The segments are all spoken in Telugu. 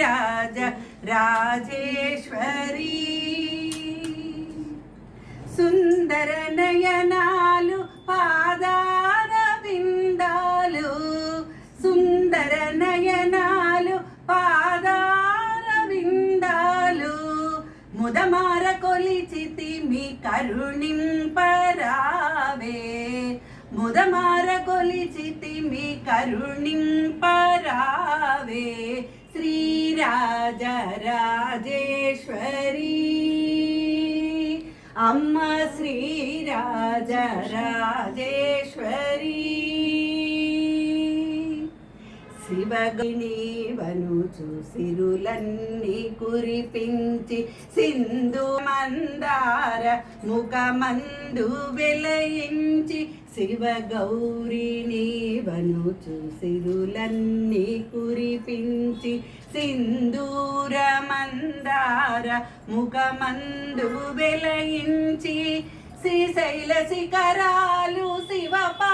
రాజ రాజేశ్వరి సుందర నయనాలు పాదార విందాలు సుందర నయనాలు పాదార విందాలు ముదమార కొలిచితి మీ కరుణింపరావే ముదమార కొలిచితి మీ కరుణింపరావే శ్రీ రాజేశ్వరి అమ్మ శ్రీరాజ రాజేశ్వరి శివగిని చూసిరులన్నీ కురిపించి సింధు మందార ముఖమందు వెలయించి శివ చూసిరులన్నీ కురిపించి సింధూర మందార ముఖమందు వెలయించి శ్రీశైల శిఖరాలు శివపా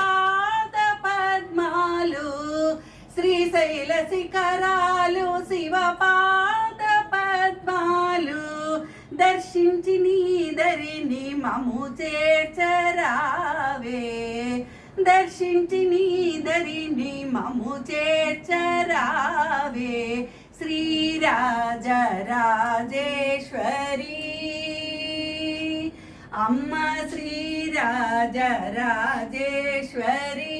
నీల శిఖరాలు శివ పాద పద్మాలు దర్శించి నీదరిని మము చేర్చరావే. దర్శించి నీదరిని మము చేర్చరావే. శ్రీరాజ రాజేశ్వరి అమ్మ శ్రీరాజ రాజేశ్వరి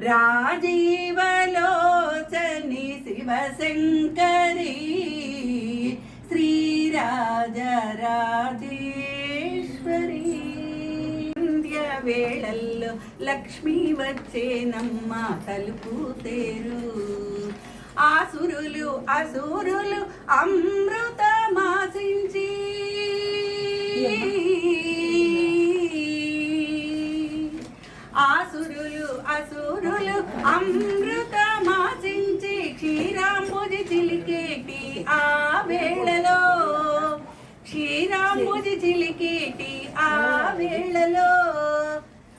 రాజీవలోచని శివశంకరి. శ్రీరాజరాజేశ్వరి. వేళల్లో లక్ష్మీ వచ్చేనమ్మ తలుపు తేరు. ఆసురులు అసురులు అమ్మ అసురులు అసురులు అమృతమాచించి క్షీరాంబుజి చిలికేటి ఆ వేళలో. క్షీరాంబుజి చిలికేటి ఆ వేళలో.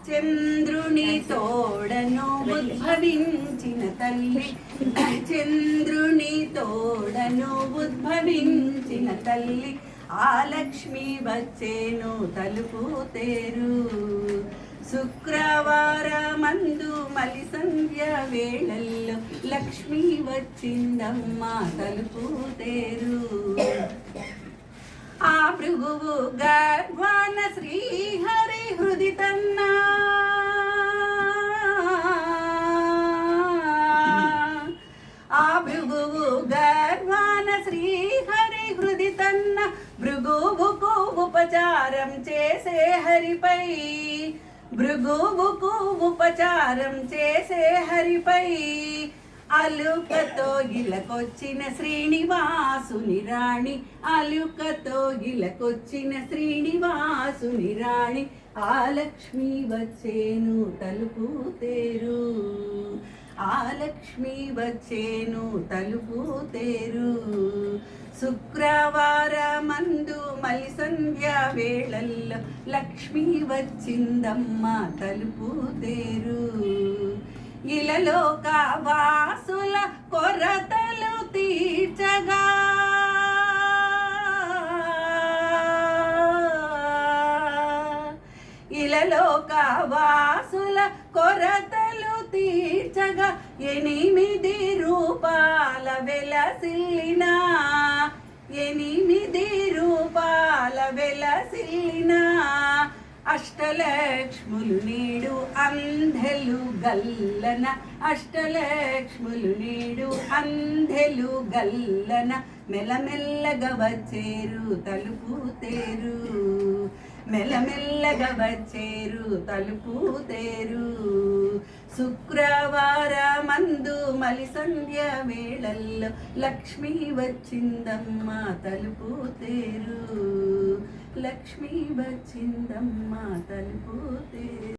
చంద్రుని తోడను ఉద్భవించిన తల్లి చంద్రుని తోడను ఉద్భవించిన తల్లి ఆ లక్ష్మి వచ్చేను తలుపు తేరు. శుక్రవారమందు మలి సంధ్య వేళల్లో లక్ష్మి వచ్చిందమ్మ తలుపు తేరు. ఆ భృగువు గర్వాన శ్రీహరి హృది తన్నా. ఆ భృగువు గర్వాన శ్రీహరి హృది తన్న. భృగువుకు ఉపచారం చేసే హరిపై భృగువుకు ఉపచారం చేసే హరిపై అలుకతో గిలకొచ్చిన శ్రీనివాసుని రాణి అలుకతో గిలకొచ్చిన శ్రీనివాసుని రాణి ఆ లక్ష్మి వచ్చేను తలుపు తేరు. ఆ లక్ష్మి వచ్చేను తలుపు తేరు. శుక్రవారమందు మలి సంధ్య వేళల్లో లక్ష్మి వచ్చిందమ్మ తలుపు తేరు. ఇలలోక వాసుల కొరతలు తీర్చగా. ఇలలోక వాసుల కొరత తీర్చగా ఎనిమిది రూపాల వెలసిల్లిన ఎనిమిది రూపాల వెలసిల్లిన అష్టలక్ష్ములు నీడు అంధెలు గల్లన. అష్టలక్ష్ములు నీడు అంధెలు గల్లన. మెల్లమెల్లగా వచ్చేరు తలుపు తేరు. మెల్లమెల్లగా వచ్చేరు తలుపు తేరు. శుక్రవారమందు మలి సంధ్య వేళల్లో లక్ష్మి వచ్చిందమ్మ తలుపు తేరు. లక్ష్మి వచ్చిందమ్మ తలుపు తేరు.